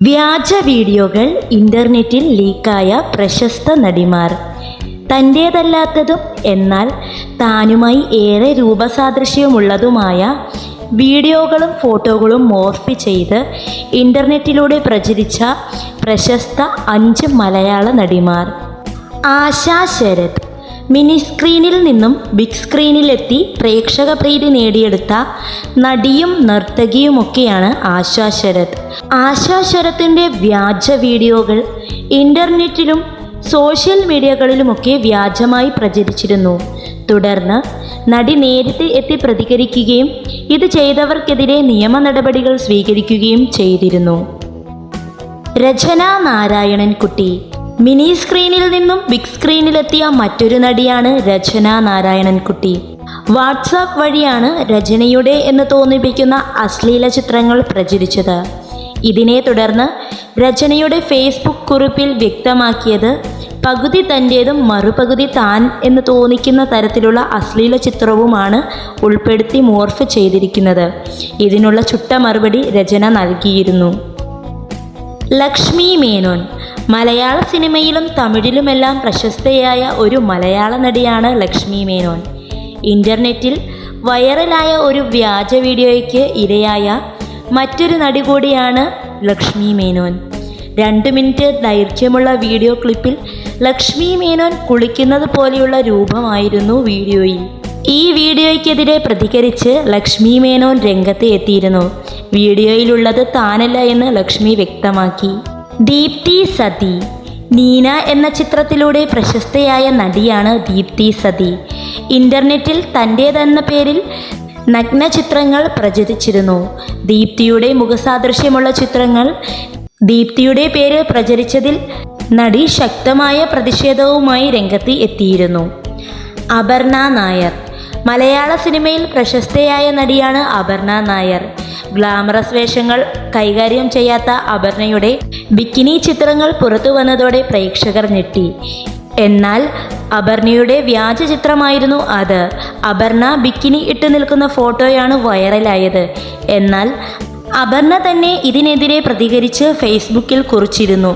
വ്യാജ വീഡിയോകൾ ഇന്റർനെറ്റിൽ ലീക്കായ പ്രശസ്ത നടിമാർ. തന്റേതല്ലാത്തതും എന്നാൽ താനുമായി ഏറെ രൂപസാദൃശ്യമുള്ളതുമായ വീഡിയോകളും ഫോട്ടോകളും മോർഫ് ചെയ്ത് ഇന്റർനെറ്റിലൂടെ പ്രചരിച്ച പ്രശസ്ത അഞ്ച് മലയാള നടിമാർ. ആശാ ശരത് മിനി സ്ക്രീനിൽ നിന്നും ബിഗ് സ്ക്രീനിലെത്തി പ്രേക്ഷക പ്രീതി നേടിയെടുത്ത നടിയും നർത്തകിയുമൊക്കെയാണ് ആശാ ശരത്. ആശാ ശരത്തിന്റെ വ്യാജ വീഡിയോകൾ ഇന്റർനെറ്റിലും സോഷ്യൽ മീഡിയകളിലുമൊക്കെ വ്യാജമായി പ്രചരിച്ചിരുന്നു. തുടർന്ന് നടി നേരിട്ട് എത്തി പ്രതികരിക്കുകയും ഇത് ചെയ്തവർക്കെതിരെ നിയമ നടപടികൾ സ്വീകരിക്കുകയും ചെയ്തിരുന്നു. രചന നാരായണൻ കുട്ടി മിനി സ്ക്രീനിൽ നിന്നും ബിഗ് സ്ക്രീനിലെത്തിയ മറ്റൊരു നടിയാണ് രചന നാരായണൻകുട്ടി. വാട്സാപ്പ് വഴിയാണ് രചനയുടെ എന്ന് തോന്നിപ്പിക്കുന്ന അശ്ലീല ചിത്രങ്ങൾ പ്രചരിച്ചത്. ഇതിനെ തുടർന്ന് രചനയുടെ ഫേസ്ബുക്ക് കുറിപ്പിൽ വ്യക്തമാക്കിയത് പകുതി തന്റേതും മറുപകുതി താൻ എന്ന് തോന്നിക്കുന്ന തരത്തിലുള്ള അശ്ലീല ചിത്രവുമാണ് ഉൾപ്പെടുത്തി മോർഫ് ചെയ്തിരിക്കുന്നത്. ഇതിനുള്ള ചുട്ട മറുപടി രചന നൽകിയിരുന്നു. ലക്ഷ്മി മേനോൻ മലയാള സിനിമയിലും തമിഴിലുമെല്ലാം പ്രശസ്തയായ ഒരു മലയാള നടിയാണ് ലക്ഷ്മി മേനോൻ. ഇന്റർനെറ്റിൽ വൈറലായ ഒരു വ്യാജ വീഡിയോയ്ക്ക് ഇരയായ മറ്റൊരു നടി കൂടിയാണ് ലക്ഷ്മി മേനോൻ. രണ്ട് മിനിറ്റ് ദൈർഘ്യമുള്ള വീഡിയോ ക്ലിപ്പിൽ ലക്ഷ്മി മേനോൻ കുളിക്കുന്നത് പോലെയുള്ള രൂപമായിരുന്നു വീഡിയോയിൽ. ഈ വീഡിയോയ്ക്കെതിരെ പ്രതികരിച്ച് ലക്ഷ്മി മേനോൻ രംഗത്ത് എത്തിയിരുന്നു. വീഡിയോയിലുള്ളത് താനല്ല എന്ന് ലക്ഷ്മി വ്യക്തമാക്കി. ദീപ്തി സതി. നീന എന്ന ചിത്രത്തിലൂടെ പ്രശസ്തയായ നടിയാണ് ദീപ്തി സതി. ഇന്റർനെറ്റിൽ തന്റേതെന്ന പേരിൽ നഗ്ന ചിത്രങ്ങൾ പ്രചരിച്ചിരുന്നു. ദീപ്തിയുടെ മുഖസാദൃശ്യമുള്ള ചിത്രങ്ങൾ ദീപ്തിയുടെ പേര് പ്രചരിച്ചതിൽ നടി ശക്തമായ പ്രതിഷേധവുമായി രംഗത്ത് എത്തിയിരുന്നു. അപർണ നായർ. മലയാള സിനിമയിൽ പ്രശസ്തയായ നടിയാണ് അപർണ നായർ. ഗ്ലാമറസ് വേഷങ്ങൾ കൈകാര്യം ചെയ്യാത്ത അപർണയുടെ ബിക്കിനി ചിത്രങ്ങൾ പുറത്തു വന്നതോടെ പ്രേക്ഷകർ ഞെട്ടി. എന്നാൽ അപർണയുടെ വ്യാജ ചിത്രമായിരുന്നു അത്. അപർണ ബിക്കിനി ഇട്ട് നിൽക്കുന്ന ഫോട്ടോയാണ് വൈറലായത്. എന്നാൽ അപർണ തന്നെ ഇതിനെതിരെ പ്രതികരിച്ച് ഫേസ്ബുക്കിൽ കുറിച്ചിരുന്നു.